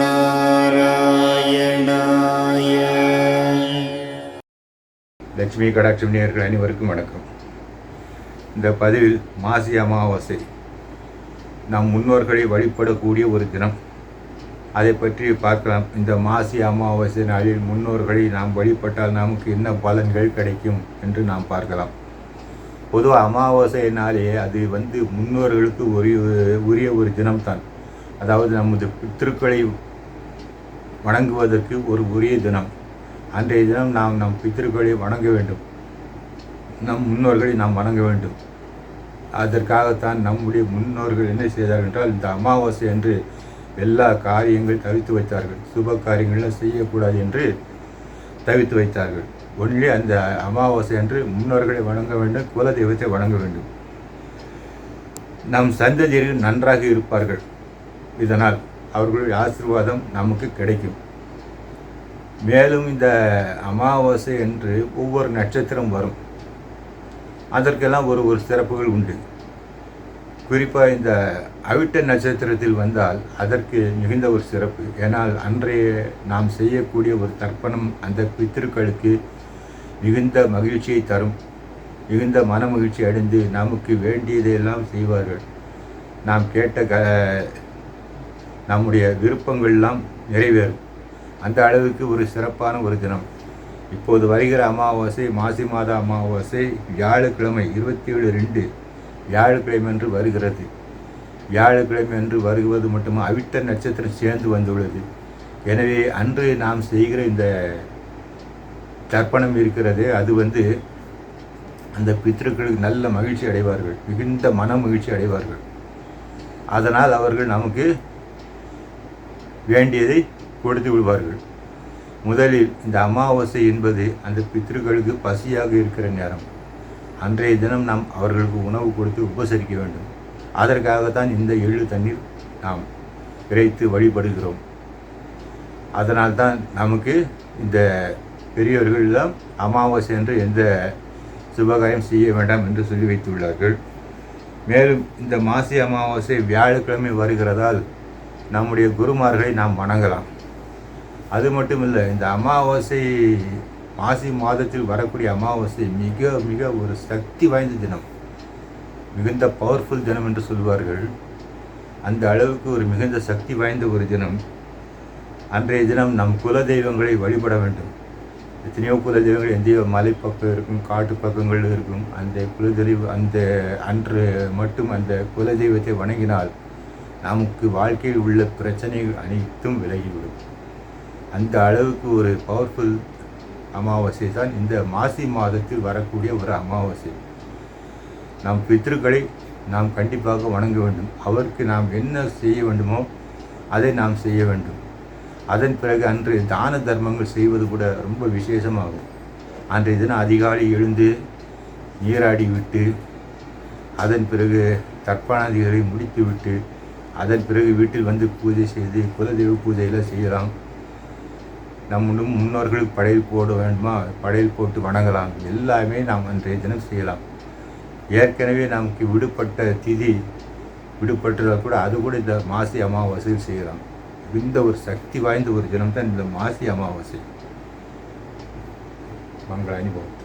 நாராயணாய லட்சுமி கடாட்சம் அனைவருக்கும் வணக்கம். இந்த பதிவில் மாசி அமாவாசை. நம் முன்னோர்களை வழிபடக்கூடிய ஒரு தினம். அதை பற்றி பார்க்கலாம். இந்த மாசி அமாவாசை நாளில் முன்னோர்களை நாம் வழிபட்டால் நமக்கு என்ன பலன்கள் கிடைக்கும் என்று நாம் பார்க்கலாம். பொதுவாக அமாவாசை அது வந்து முன்னோர்களுக்கு உரிய உரிய ஒரு தினம்தான். அதாவது நமது பித்திருக்களை வணங்குவதற்கு ஒரு உரிய தினம். அன்றைய தினம் நாம் நம் பித்திருக்களை வணங்க வேண்டும். நம் முன்னோர்களை நாம் வணங்க வேண்டும். அதற்காகத்தான் நம்முடைய முன்னோர்கள் என்ன செய்தார்கள் என்றால் இந்த அமாவாசை என்று எல்லா காரியங்கள் தவித்து வைத்தார்கள். சுப காரியங்கள்லாம் செய்யக்கூடாது என்று தவித்து வைத்தார்கள். ஒன்லி அந்த அமாவாசை அன்று முன்னோர்களை வணங்க வேண்டும் குல தெய்வத்தை வணங்க வேண்டும். நம் சந்ததியர்கள் நன்றாக இருப்பார்கள். இதனால் அவர்களுடைய ஆசீர்வாதம் நமக்கு கிடைக்கும். மேலும் இந்த அமாவாசை என்று ஒவ்வொரு நட்சத்திரம் வரும். அதற்கெல்லாம் ஒரு ஒரு சிறப்புகள் உண்டு. குறிப்பாக இந்த அவிட்ட நட்சத்திரத்தில் வந்தால் அதற்கு மிகுந்த ஒரு சிறப்பு. ஏனால் அன்றைய நாம் செய்யக்கூடிய ஒரு தர்ப்பணம் அந்த பித்திருக்களுக்கு மிகுந்த மகிழ்ச்சியை தரும். மிகுந்த மன மகிழ்ச்சி அடைந்து நமக்கு வேண்டியதையெல்லாம் செய்வார்கள். நாம் கேட்ட க நம்முடைய விருப்பங்கள்லாம் நிறைவேறும். அந்த அளவுக்கு ஒரு சிறப்பான ஒரு தினம். இப்போது வருகிற அமாவாசை மாசி மாத அமாவாசை வியாழக்கிழமை இருபத்தி ஏழு ரெண்டு வியாழக்கிழமை என்று வருகிறது. வியாழக்கிழமை என்று வருவது மட்டுமா? அவிட்ட நட்சத்திரம் சேர்ந்து வந்துள்ளது. எனவே அன்று நாம் செய்கிற இந்த தர்ப்பணம் இருக்கிறது அது வந்து அந்த பித்திருக்களுக்கு நல்ல மகிழ்ச்சி அடைவார்கள். மிகுந்த மன மகிழ்ச்சி அடைவார்கள். அதனால் அவர்கள் நமக்கு வேண்டியதை கொடுத்து விடுவார்கள். முதலில் இந்த அமாவாசை என்பது அந்த பித்திருக்களுக்கு பசியாக இருக்கிற நேரம். அன்றைய தினம் நாம் அவர்களுக்கு உணவு கொடுத்து உபசரிக்க வேண்டும். அதற்காகத்தான் இந்த எள்ளு தண்ணீர் நாம் விரைத்து வழிபடுகிறோம். அதனால்தான் நமக்கு இந்த பெரியவர்கள் அமாவாசை என்று எந்த சுபகாரியம் செய்ய வேண்டாம் என்று சொல்லி வைத்துள்ளார்கள். மேலும் இந்த மாசி அமாவாசை வியாழக்கிழமை வருகிறதால் நம்முடைய குருமார்களை நாம் வணங்கலாம். அது மட்டும் இல்லை இந்த அமாவாசை மாசி மாதத்தில் வரக்கூடிய அமாவாசை மிக மிக ஒரு சக்தி வாய்ந்த தினம். மிகுந்த பவர்ஃபுல் தினம் என்று சொல்வார்கள். அந்த அளவுக்கு ஒரு மிகுந்த சக்தி வாய்ந்த ஒரு தினம். அன்றைய தினம் நம் குல தெய்வங்களை வழிபட வேண்டும். எத்தனையோ குல தெய்வங்கள் எந்த மலை பக்கம் இருக்கும் காட்டு பக்கங்கள் இருக்கும். அந்த குலதெய்வ அந்த அன்று மட்டும் அந்த குல தெய்வத்தை வணங்கினால் நமக்கு வாழ்க்கையில் உள்ள பிரச்சனைகள் அனைத்தும் விலகிவிடும். அந்த அளவுக்கு ஒரு பவர்ஃபுல் அமாவாசை தான் இந்த மாசி மாதத்தில் வரக்கூடிய ஒரு அமாவாசை. நம் பித்ருக்களை நாம் கண்டிப்பாக வணங்க வேண்டும். அவருக்கு நாம் என்ன செய்ய வேண்டுமோ அதை நாம் செய்ய வேண்டும். அதன் பிறகு அன்று தான தர்மங்கள் செய்வது கூட ரொம்ப விசேஷமாகும். அன்றைய தினம் அதிகாலை எழுந்து நீராடி விட்டு அதன் பிறகு தர்ப்பணாதிகளை முடித்து விட்டு அதன் பிறகு வீட்டில் வந்து பூஜை செய்து குலதெய்வ பூஜையெல்லாம் செய்யலாம். நம்மளும் முன்னோர்களுக்கு படையல் போட வேண்டுமா? படையல் போட்டு வணங்கலாம். எல்லாமே நாம் அன்றைய தினம் செய்யலாம். ஏற்கனவே நமக்கு விடுபட்ட திதி விடுபட்டதால் கூட அது கூட இந்த மாசி அமாவாசையில் செய்யலாம். இந்த ஒரு சக்தி வாய்ந்த ஒரு தினம் தான் இந்த மாசி அமாவாசை. மங்கள அனுபவம்.